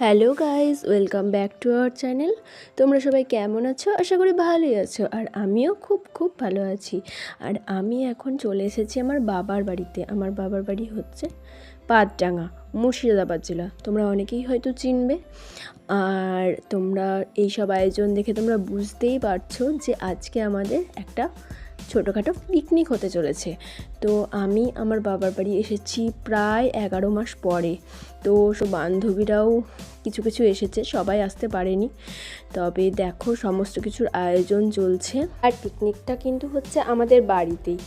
Hello guys welcome back to our channel. তোমরা সবাই কেমন আছো? আশা করি ভালোই আছো। আর আমিও খুব খুব ভালো আছি। আর আমি এখন চলে এসেছি আমার বাবার বাড়িতে। আমার বাবার বাড়ি হচ্ছে পাতডাঙ্গা মুর্শিদাবাদ জেলা। তোমরা অনেকেই হয়তো চিনবে। আর তোমরা এই সব আয়োজন দেখে তোমরা বুঝতেই পারছ যে আজকে আমাদের একটা ছোটোখাটো পিকনিক হতে চলেছে। তো আমি আমার বাবার বাড়ি এসেছি প্রায় এগারো মাস পরে। তো সব বান্ধবীরাও কিছু কিছু এসেছে, সবাই আসতে পারেনি। তবে দেখো সমস্ত কিছুর আয়োজন চলছে। আর পিকনিকটা কিন্তু হচ্ছে আমাদের বাড়িতেই।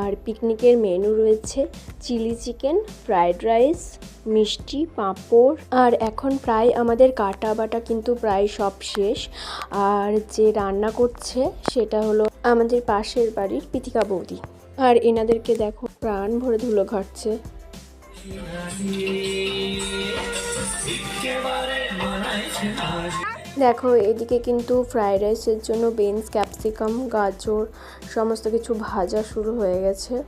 আর পিকনিকের মেনু রয়েছে চিলি চিকেন ফ্রায়েড রাইস মিষ্টি, পাঁপড়। আর এখন প্রায় আমাদের কাটা বাটা কিন্তু প্রায় সব শেষ। আর যে রান্না করছে সেটা হলো আমাদের পাশের বাড়ির পিতিকা বৌদি। আর এনাদেরকে দেখো, প্রাণ ভরে ধুলো ঘাটছে। দেখো, এদিকে কিন্তু ফ্রাইড রাইসের জন্য বিনস, ক্যাপসিকাম, গাজর, সমস্ত কিছু ভাজা শুরু হয়ে গেছে।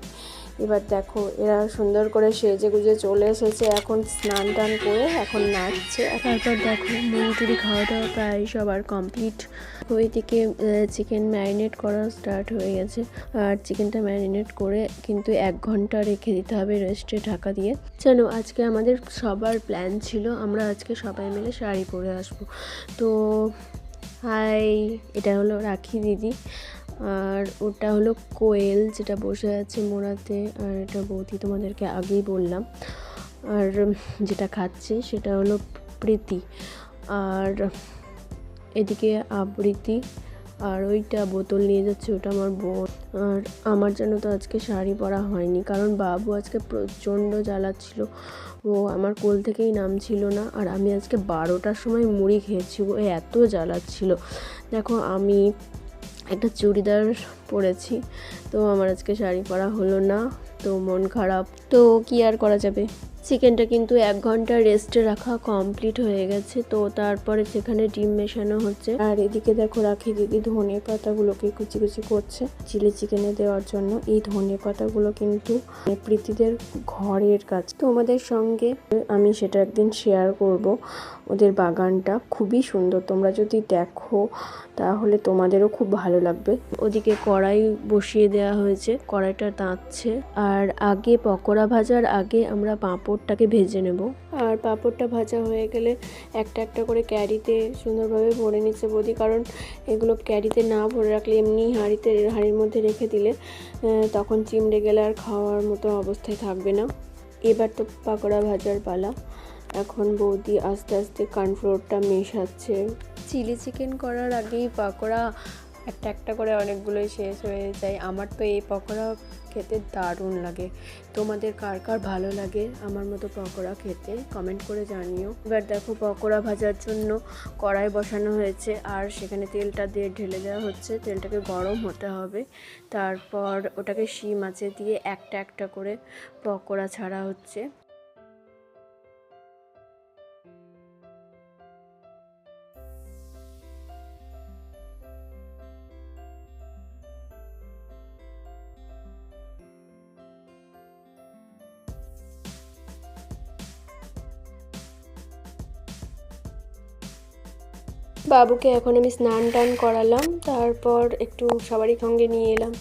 এবার দেখো, এরা সুন্দর করে সেজে গুজে চলে এসেছে। এখন স্নান টান করে এখন নাচছে। তারপর দেখো, মুড়ি খাওয়া দাওয়া প্রায় সবার কমপ্লিট ওইদিকে চিকেন ম্যারিনেট করা স্টার্ট হয়ে গেছে। আর চিকেনটা ম্যারিনেট করে কিন্তু এক ঘণ্টা রেখে দিতে হবে রেস্টে ঢাকা দিয়ে। চলো, আজকে আমাদের সবার প্ল্যান ছিল। আমরা আজকে সবাই মিলে শাড়ি পরে আসব। তো, হাই, এটা হলো রাখি দিদি। আর ওটা হলো কোয়েল যেটা বসে আছে মোড়াতে, আর এটা বৌদি তোমাদেরকে আগেই বললাম। আর যেটা খাচ্ছে সেটা হলো প্রীতি। আর এদিকে আবৃতি আর ওইটা বোতল নিয়ে যাচ্ছে, ওটা আমার বোন। আর আমার জন্য তো আজকে শাড়ি পরা হয়নি, কারণ বাবু আজকে প্রচণ্ড জ্বালাচ্ছিল। ও আমার কোল থেকেই নামছিল না, আর আমি আজকে বারোটার সময় মুড়ি খেয়েছি, ও এত জ্বালাচ্ছিল। দেখো আমি একটা চুড়িদার পরেছি। তো আমার আজকে শাড়ি পরা হলো না। তো মন খারাপ। তো কি আর করা যাবে? চিকেনটা কিন্তু এক ঘণ্টা রেস্টে রাখা কমপ্লিট হয়ে গেছে। তো তারপরে সেখানে ডিম মেশানো হচ্ছে, আর এদিকে দেখো রাখি দিদি ধনে পাতাগুলোকে কুচি কুচি করছে। চিলি চিকেনে দেওয়ার জন্য এই ধনে পাতাগুলো কিন্তু প্রীতিদের ঘরের কাজ। তোমাদের সঙ্গে আমি সেটা একদিন শেয়ার করব। ওদের বাগানটা খুবই সুন্দর। তোমরা যদি দেখো, তাহলে তোমাদেরও খুব ভালো লাগবে। ওদিকে কড়াই বসিয়ে দেওয়া হয়েছে। কড়াইটা তাঁতছে। আর আগে পকোড়া ভাজার আগে আমরা পাঁপড়টাকে ভেজে নেব। আর পাঁপড়টা ভাজা হয়ে গেলে একটা একটা করে ক্যারিতে সুন্দরভাবে ভরে নিচ্ছে বৌদি, কারণ এগুলো ক্যারিতে না ভরে রাখলে এমনি হাঁড়িতে, হাঁড়ির মধ্যে রেখে দিলে তখন চিমড়ে গেলে আর খাওয়ার মতো অবস্থায় থাকবে না। এবার তো পাকোড়া ভাজার পালা। এখন বৌদি আস্তে আস্তে কর্নফ্লোরটা মেশাচ্ছে। চিলি চিকেন করার আগেই পকোড়া একটা একটা করে অনেকগুলোই শেষ হয়ে যায়। আমার তো এই পকোড়া খেতে দারুণ লাগে। তোমাদের কার কার ভালো লাগে আমার মতো পকোড়া খেতে কমেন্ট করে জানিও। এবার দেখো পকোড়া ভাজার জন্য কড়াই বসানো হয়েছে আর সেখানে তেলটা দিয়ে ঢেলে দেওয়া হচ্ছে। তেলটাকে গরম হতে হবে। তারপর ওটাকে শিম আছে দিয়ে একটা একটা করে পকোড়া ছাড়া হচ্ছে। বাবুকে এখন আমি স্নান টান করালাম, তারপর একটু সবারই সঙ্গে নিয়ে এলাম।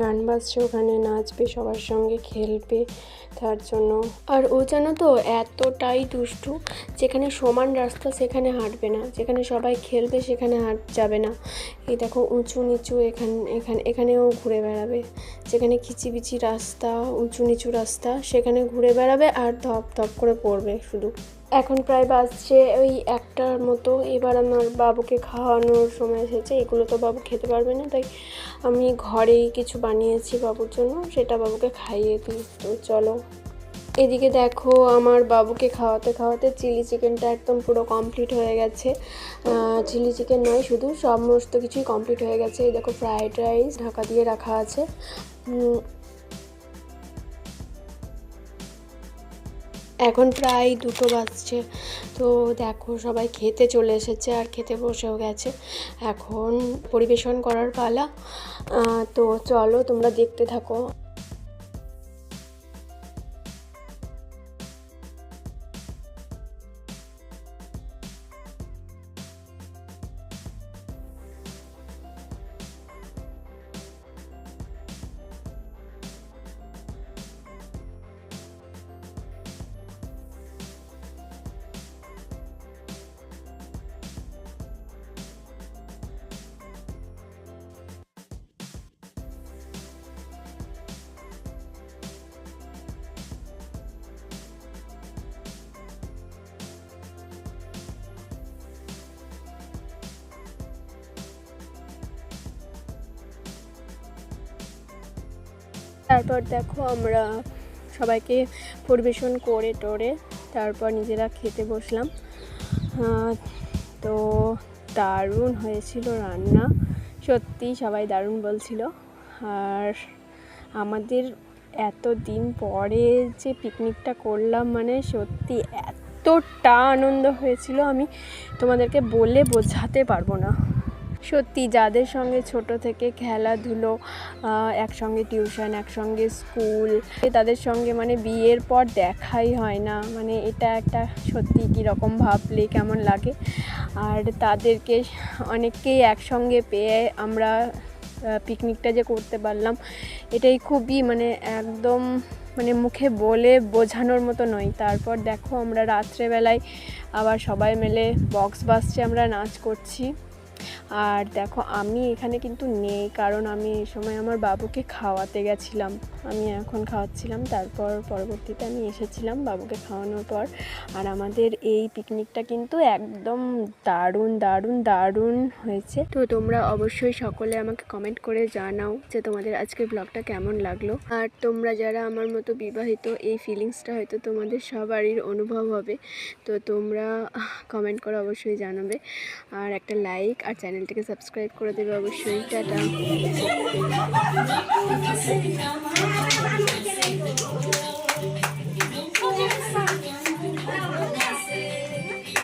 গান বাজছে ওখানে, নাচবে, সবার সঙ্গে খেলবে, তার জন্য। আর ও জানো তো, এতটাই দুষ্টু, যেখানে সমান রাস্তা সেখানে হাঁটবে না, যেখানে সবাই খেলবে সেখানে হাঁট যাবে না। এই দেখো, উঁচু নিচু এখান, এখানে, এখানেও ঘুরে বেড়াবে, যেখানে খিচিবিচি রাস্তা, উঁচু নিচু রাস্তা, সেখানে ঘুরে বেড়াবে আর ধপ ধপ করে পড়বে শুধু। এখন প্রায় বাজছে ওই একটার মতো। এবার আমার বাবুকে খাওয়ানোর সময় এসেছে। এগুলো তো বাবু খেতে পারবে না, তাই আমি ঘরেই কিছু বানিয়েছি বাবুর জন্য। সেটা বাবুকে খাইয়ে দিই। তো চলো। এদিকে দেখো, আমার বাবুকে খাওয়াতে খাওয়াতে চিলি চিকেনটা একদম পুরো কমপ্লিট হয়ে গেছে। চিলি চিকেন নয়, শুধু সমস্ত কিছুই কমপ্লিট হয়ে গেছে। এই দেখো ফ্রায়েড রাইস ঢাকা দিয়ে রাখা আছে। এখন প্রায় দুটো বাজছে। তো দেখো, সবাই খেতে চলে এসেছে আর খেতে বসেও গেছে। এখন পরিবেশন করার পালা। তো চলো তোমরা দেখতে থাকো। তারপর দেখো আমরা সবাইকে পরিবেশন করে টোরে তারপর নিজেরা খেতে বসলাম। তো দারুণ হয়েছিল রান্না। সত্যি সবাই দারুণ বলছিল। আর আমাদের এত দিন পরে যে পিকনিকটা করলাম মানে সত্যি এতটা আনন্দ হয়েছিল, আমি তোমাদেরকে বলে বোঝাতে পারব না। সত্যি, যাদের সঙ্গে ছোট থেকে খেলাধুলো একসঙ্গে টিউশন, একসঙ্গে স্কুল, তাদের সঙ্গে মানে বিয়ের পর দেখাই হয় না। মানে এটা একটা সত্যি কীরকম ভাবলে কেমন লাগে। আর তাদেরকে অনেককেই একসঙ্গে পেয়ে আমরা পিকনিকটা যে করতে পারলাম, এটাই খুবই মানে একদম মানে মুখে বলে বোঝানোর মতো নয়। তারপর দেখো আমরা রাত্রেবেলায় আবার সবাই মিলে বক্স বাসছে আমরা নাচ করছি। আর দেখো, আমি এখানে কিন্তু নেই, কারণ আমি এই সময় আমার বাবুকে খাওয়াতে গেছিলাম। আমি এখন খাওয়াচ্ছিলাম, তারপর পরবর্তীতে আমি এসেছিলাম বাবুকে খাওয়ানোর পর। আর আমাদের এই পিকনিকটা কিন্তু একদম দারুণ দারুণ দারুণ হয়েছে। তো তোমরা অবশ্যই সকলে আমাকে কমেন্ট করে জানাও যে তোমাদের আজকের ব্লগটা কেমন লাগল। আর তোমরা যারা আমার মতো বিবাহিত, এই ফিলিংসটা হয়তো তোমাদের সবারই অনুভব হবে। তো তোমরা কমেন্ট করে অবশ্যই জানাবে। আর একটা লাইক আর চ্যানেলটিকে সাবস্ক্রাইব করে দেবে অবশ্যই টাটা।